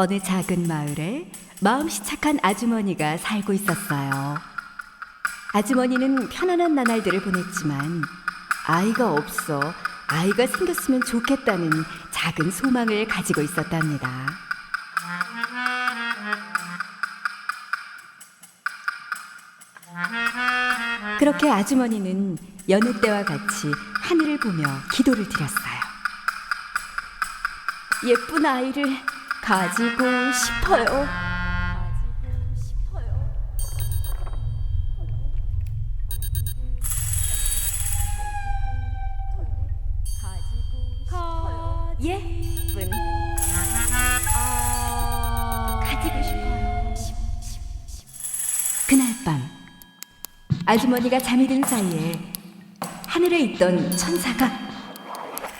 어느 작은 마을에 마음씨 착한 아주머니가 살고 있었어요. 아주머니는 편안한 나날들을 보냈지만 아이가 없어 아이가 생겼으면 좋겠다는 작은 소망을 가지고 있었답니다. 그렇게 아주머니는 여느 때와 같이 하늘을 보며 기도를 드렸어요. 예쁜 아이를 가지고 싶어요. 예쁜 가지고 싶어요. 그날 밤 아주머니가 잠이 든 사이에 하늘에 있던 천사가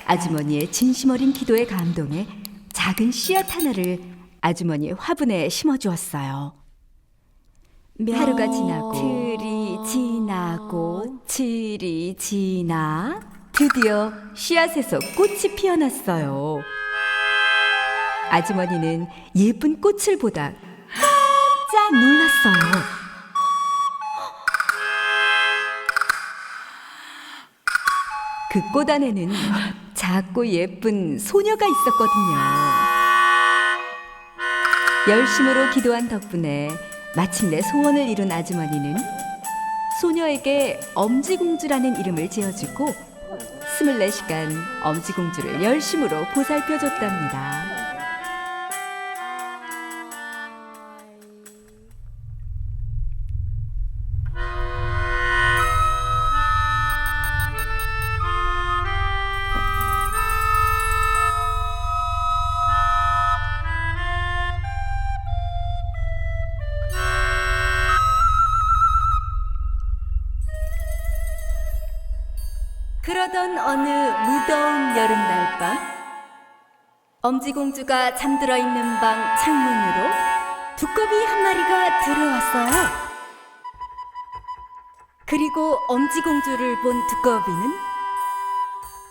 아주머니의 진심 어린 기도에 감동해 작은 씨앗 하나를 아주머니의 화분에 심어 주었어요. 하루가 지나고 틀이 지나고 칠이 지나 드디어 씨앗에서 꽃이 피어났어요. 아주머니는 예쁜 꽃을 보다 깜짝 놀랐어요. 그 꽃 안에는 작고 예쁜 소녀가 있었거든요. 열심으로 기도한 덕분에 마침내 소원을 이룬 아주머니는 소녀에게 엄지공주라는 이름을 지어주고 24시간 엄지공주를 열심으로 보살펴줬답니다. 그러던 어느 무더운 여름날 밤 엄지공주가 잠들어 있는 방 창문으로 두꺼비 한 마리가 들어왔어요. 그리고 엄지공주를 본 두꺼비는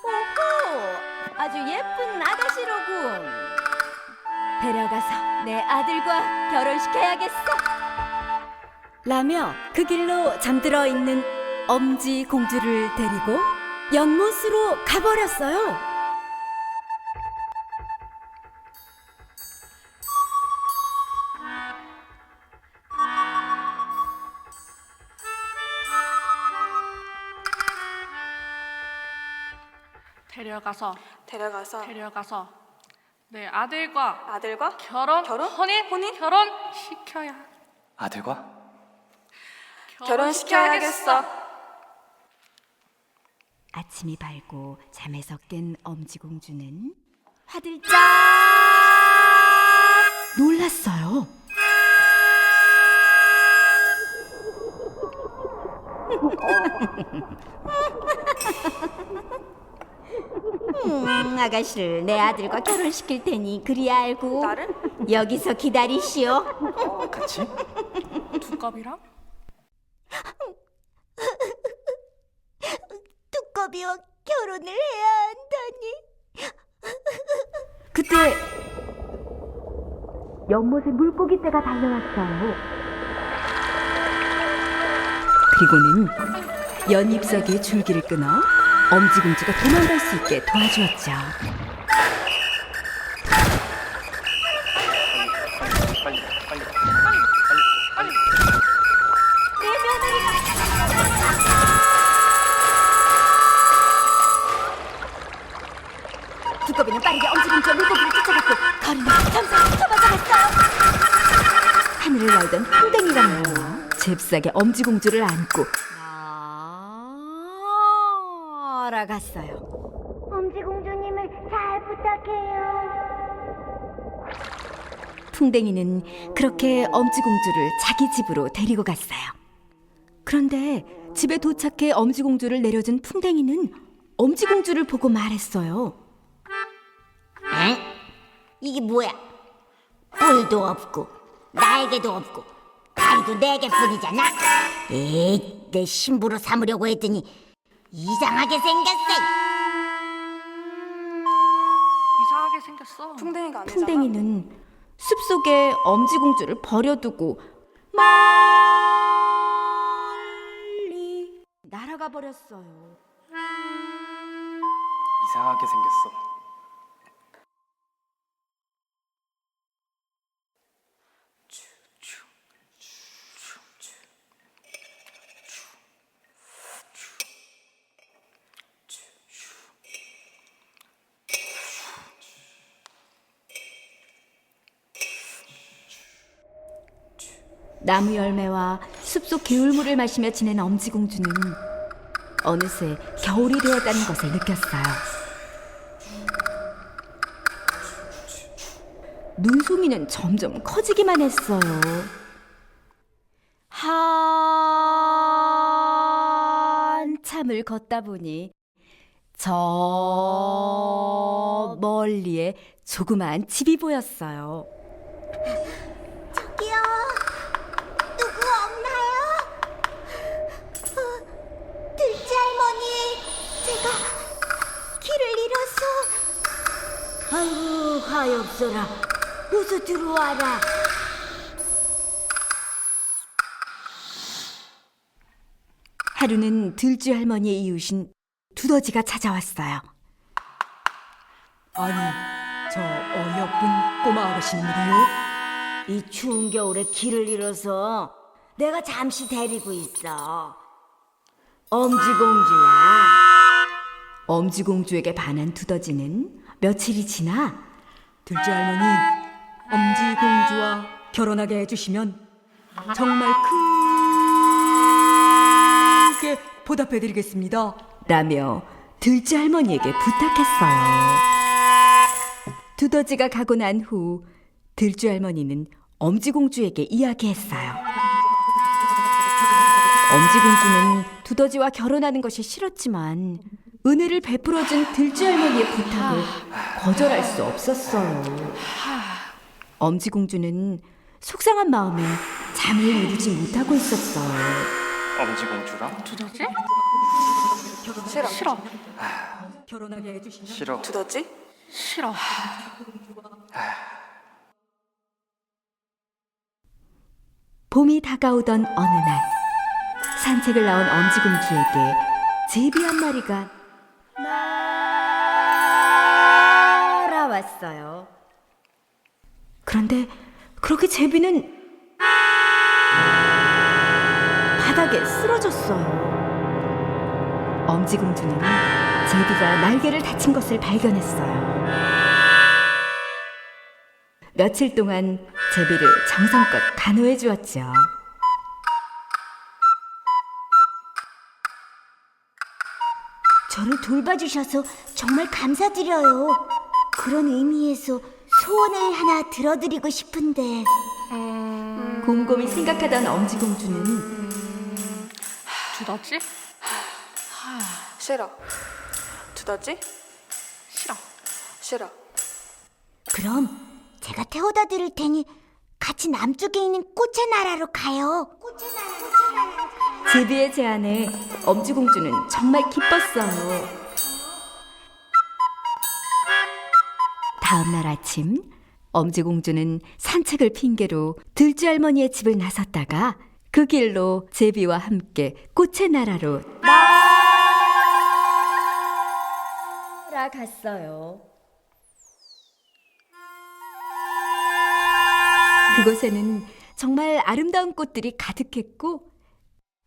오호 아주 예쁜 아가씨로군 데려가서 내 아들과 결혼시켜야겠어 라며 그 길로 잠들어 있는 엄지공주를 데리고 연못으로 가버렸어요. 데려가서 데려가서 데려가서 내 아들과 아들과 결혼 결혼? 혼인 혼인? 결혼 시켜야 아들과 결혼시켜야겠어. 아침이 밝고 잠에서 깬 엄지공주는 화들짝 놀랐어요. 음, 아가씨를 내 아들과 결혼시킬 테니 그리 알고 나를? 여기서 기다리시오. 같이? 두꺼비랑 두꺼비와 결혼을 해야 한다니. 그때 연못에 물고기 떼가 달려왔어요. 그리고는 연잎사귀의 줄기를 끊어 엄지공주가 도망갈 수 있게 도와주었죠. 빠르게 엄지공주와 물고기를 쫓아갔고 거리는 점점 좁아져갔어요. 하늘을 날던 풍뎅이가 나와 잽싸게 엄지공주를 안고 날아갔어요. 엄지공주님을 잘 부탁해요. 풍뎅이는 그렇게 엄지공주를 자기 집으로 데리고 갔어요. 그런데 집에 도착해 엄지공주를 내려준 풍뎅이는 엄지공주를 보고 말했어요. 응? 이게 뭐야? 뿔도 없고 날개도 없고 다리도 네 개뿐이잖아. 에이, 내 신부로 삼으려고 했더니 이상하게 생겼어. 이상하게 생겼어. 풍뎅이가 아니잖아. 풍뎅이는 숲속에 엄지공주를 버려두고 멀리 날아가 버렸어요. 이상하게 생겼어. 나무 열매와 숲속 개울물을 마시며 지낸 엄지공주는 어느새 겨울이 되었다는 것을 느꼈어요. 눈송이는 점점 커지기만 했어요. 한참을 걷다 보니 저 멀리에 조그만 집이 보였어요. 아이고, 가엾어라. 어서 들어와라. 하루는 들쥐 할머니의 이웃인 두더지가 찾아왔어요. 아니, 저 어여쁜 꼬마 아가씨는 누구요? 이 추운 겨울에 길을 잃어서 내가 잠시 데리고 있어. 엄지공주야. 엄지공주에게 반한 두더지는 며칠이 지나 들쥐 할머니, 엄지 공주와 결혼하게 해주시면 정말 크게 보답해드리겠습니다. 라며 들쥐 할머니에게 부탁했어요. 두더지가 가고 난 후 들쥐 할머니는 엄지 공주에게 이야기했어요. 엄지 공주는 두더지와 결혼하는 것이 싫었지만 은혜를 베풀어준 들쥐 할머니의 부탁을 거절할 수 없었어요. 엄지공주는 속상한 마음에 잠을 이루지 못하고 있었어요. 엄지공주랑 두더지? 싫어. 싫어. 결혼하게 해주시면 싫어. 두더지? 싫어. 봄이 다가오던 어느 날 산책을 나온 엄지공주에게 제비 한 마리가 왔어요. 그런데 그렇게 제비는 바닥에 쓰러졌어요. 엄지공주는 제비가 날개를 다친 것을 발견했어요. 며칠 동안 제비를 정성껏 간호해 주었죠. 저를 돌봐주셔서 정말 감사드려요. 그런 의미에서 소원을 하나 들어드리고 싶은데 곰곰이 생각하던 엄지공주는 두더지? 싫어. 두더지? 싫어. 싫어. 그럼 제가 태워다 드릴 테니 같이 남쪽에 있는 꽃의 나라로 가요. 꽃의 나라, 꽃의 나라로 가요. 제비의 제안에 엄지공주는 정말 기뻤어요. 다음 날 아침 엄지공주는 산책을 핑계로 들쥐 할머니의 집을 나섰다가 그 길로 제비와 함께 꽃의 나라로 날아갔어요. 그곳에는 정말 아름다운 꽃들이 가득했고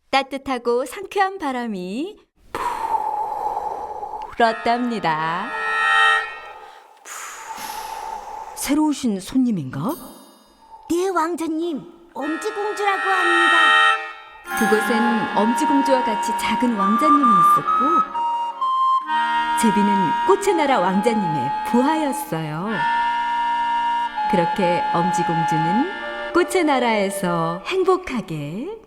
따뜻하고 상쾌한 바람이 불었답니다. 새로 오신 손님인가? 네 왕자님, 엄지공주라고 합니다. 그곳엔 엄지공주와 같이 작은 왕자님이 있었고 제비는 꽃의 나라 왕자님의 부하였어요. 그렇게 엄지공주는 꽃의 나라에서 행복하게